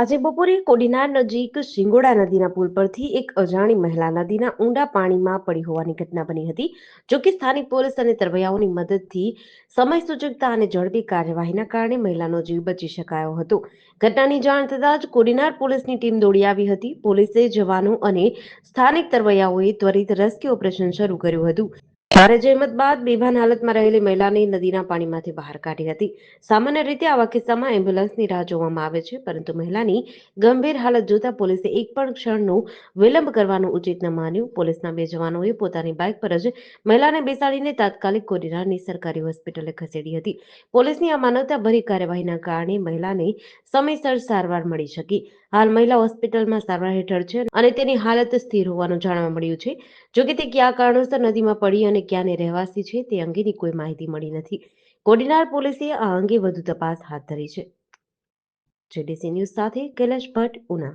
આજે બપોરે કોડીનાર નજીક શિંગોડા નદીના પુલ પરથી એક અજાણી મહિલા નદીના ઊંડા પાણીમાં પડી હોવાની ઘટના બની હતી, જો કે સ્થાનિક પોલીસ અને તરવૈયાઓની મદદથી સમય સૂચકતા અને ઝડપી કાર્યવાહીના કારણે મહિલાનો જીવ બચી શકાયો હતો. ઘટનાની જાણ થતાં જ કોડીનાર પોલીસની ટીમ દોડી આવી હતી. પોલીસે જવાનો અને સ્થાનિક તરવૈયાઓએ ત્વરિત રેસ્ક્યુ ઓપરેશન શરૂ કર્યું હતું. ભારે જહેમત બાદ બેભાન હાલતમાં રહેલી મહિલાને નદીના પાણીમાંથી બહાર કાઢી હતી. સામાન્ય રીતે આવા કિસ્સામાં એમ્બ્યુલન્સની રાહ જોવામાં આવે છે, પરંતુ મહિલાની ગંભીર હાલત જોતા પોલીસે એક પણ ક્ષણનો વિલંબ કરવાનું ઉચિત ન માન્યું. પોલીસના બે જવાનોએ પોતાની બાઇક પર જ મહિલાને બેસાડીને તાત્કાલિક કોડીનારની સરકારી હોસ્પિટલે ખસેડી હતી. પોલીસની આ માનવતાભરી કાર્યવાહીના કારણે મહિલાને સમયસર સારવાર મળી શકી. હાલ મહિલા હોસ્પિટલમાં સારવાર હેઠળ છે અને તેની હાલત સ્થિર હોવાનું જાણવા મળ્યું છે. જોકે તે કયા કારણોસર નદીમાં પડી અને ક્યાંની રહેવાસી છે તે અંગેની કોઈ માહિતી મળી નથી. કોડીનાર પોલીસે આ અંગે વધુ તપાસ હાથ ધરી છે. જેડીસી ન્યૂઝ સાથે કૈલાશ ભટ્ટ, ઉના.